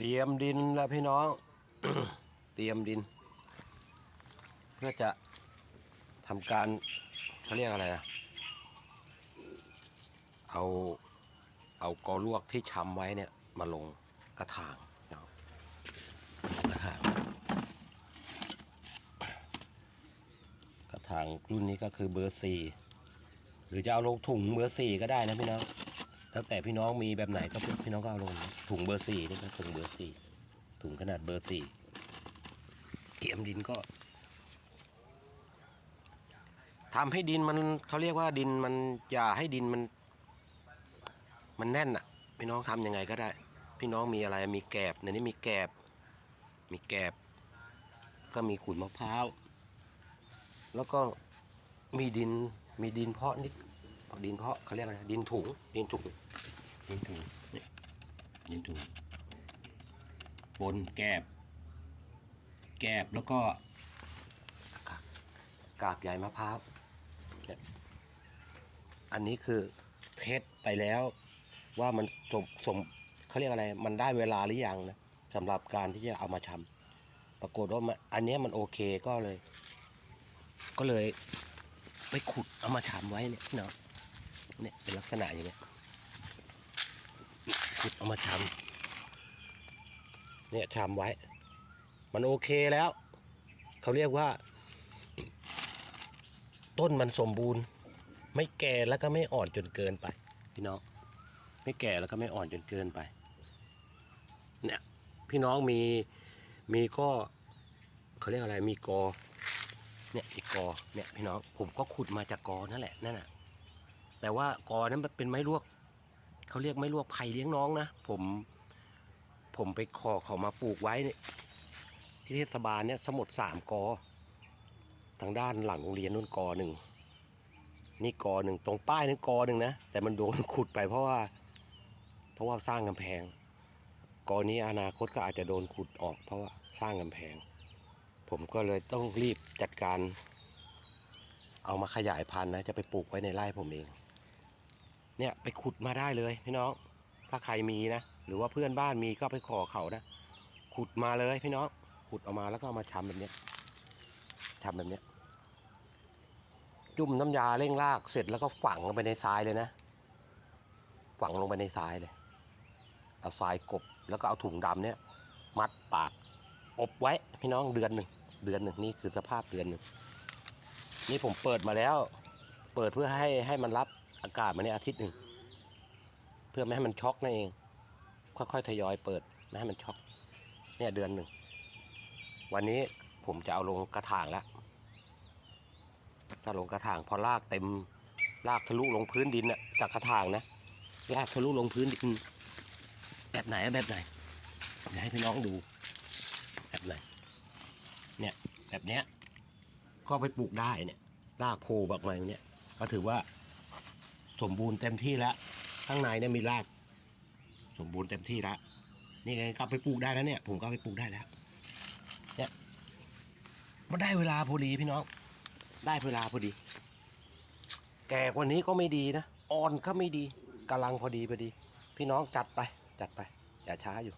เตรียมดินแล้วพี่น้อง เตรียมดิน เพื่อจะทำการเขาเรียกอะไรอะเอาเอากอลวกที่ชำไว้เนี่ยมาลงกระถางเนาะกระถางกระถางรุ่นนี้ก็คือเบอร์สี่หรือจะเอาลงถุงเบอร์สี่ก็ได้นะพี่น้อง แล้วแต่พี่น้องมีแบบไหนก็พี่น้องก็เอาลงถุงเบอร์สี่นี่ก็ถุงเบอร์สี่ถุงขนาดเบอร์สี่เกี่ยมดินก็ทำให้ดินมันเขาเรียกว่าดินมันอย่าให้ดินมัน มันแน่นอะพี่น้องทำยังไงก็ได้ พี่น้องมีอะไรมีแกบในนี้มีแกบ มีแกบ ก็มีขุนมะพร้าวแล้วก็มีดินมีดินเพาะนิด ดินเพาะเขาเรียกอะไรดินถุงดินถุงดินถุงนี่ดินถุงบนแกบ แกบแล้วก็ กากกากใหญ่มะพร้าวเนี่ยอันนี้คือเทสไปแล้วว่ามันสมสมเขาเรียกอะไร มันได้เวลาหรือยังนะสำหรับการที่จะเอามาทำปรากฏว่ามันอันเนี้ยมันโอเคก็เลย ก็เลยไปขุดเอามาชำไว้เนี่ยเนาะ เนี่ยเป็นลักษณะอย่างเงี้ยขุดเอามาชำเนี่ยชำไว้ มันโอเคแล้ว เขาเรียกว่า ต้นมันสมบูรณ์ ไม่แก่แล้วก็ไม่อ่อนจนเกินไป พี่น้อง ไม่แก่แล้วก็ไม่อ่อนจนเกินไป เนี่ยพี่น้องมีมีก็เขาเรียกอะไรมีกอเนี่ยอีกกอเนี่ยพี่น้องผมก็ขุดมาจากกอนั่นแหละนั่นน่ะ แต่ว่ากอนั้นเป็นไม้ลวกเขาเรียกไม้ลวกไผ่เลี้ยงน้องนะผมผมไปขอเขามาปลูกไว้ที่เทศบาลเนี่ยสมุดสามกอ ทางด้านหลังโรงเรียนนู่นกอหนึ่งนี่กอหนึ่งตรงป้ายนั้นกอหนึ่งนะแต่มันโดนขุดไปเพราะว่า เพราะว่าสร้างกำแพงกอนี้อนาคตก็อาจจะโดนขุดออก เพราะว่าสร้างกำแพง ผมก็เลยต้องรีบจัดการ เอามาขยายพันธุ์นะจะไปปลูกไว้ในไร่ผมเอง เนี่ยไปขุดมาได้เลยพี่น้อง ถ้าใครมีนะ หรือว่าเพื่อนบ้านมีก็ไปขอเขานะ ขุดมาเลยพี่น้อง ขุดออกมาแล้วก็เอามาชำแบบเนี้ยทำแบบเนี้ย จุ่มน้ำยาเร่งรากเสร็จแล้วก็ฝังลงไปในทรายเลยนะ ฝังลงไปในทรายเลย เอาทรายกบแล้วก็เอาถุงดำเนี่ย มัดปากอบไว้พี่น้องเดือนหนึ่งเดือนหนึ่งนี่คือสภาพเดือนหนึ่งนี่ผมเปิดมาแล้ว เปิดเพื่อให้ให้มันรับ อากาศมาในอาทิตย์หนึ่ง เพื่อไม่ให้มันช็อกนั่นเอง ค่อยๆทยอยเปิดไม่ให้มันช็อก เนี่ยเดือนหนึ่ง วันนี้ผมจะเอาลงกระถางแล้วถ้าลงกระถางพอลากเต็มลากทะลุลงพื้นดินน่ะจากกระถางนะลากทะลุลงพื้นดิน แบบไหนแบบไหนเดี๋ยวให้พี่น้องดู แบบไหนเนี่ยแบบเนี้ยก็ไปปลูกได้เนี่ยรากโผล่แบบมาอย่าเนี้ยก็ถือว่า สมบูรณ์เต็มที่แล้ว ข้างในเนี่ยมีราก สมบูรณ์เต็มที่แล้วนี่ไงก็ไปปลูกได้แล้วเนี่ย ผมก็ไปปลูกได้แล้ว เนี่ยมันได้เวลาพอดีพี่น้อง ได้เวลาพอดี แก่กว่านี้ก็ไม่ดีนะอ่อนก็ไม่ดีกำลังพอดีพอดี พี่น้องจัดไป จัดไป อย่าช้าอยู่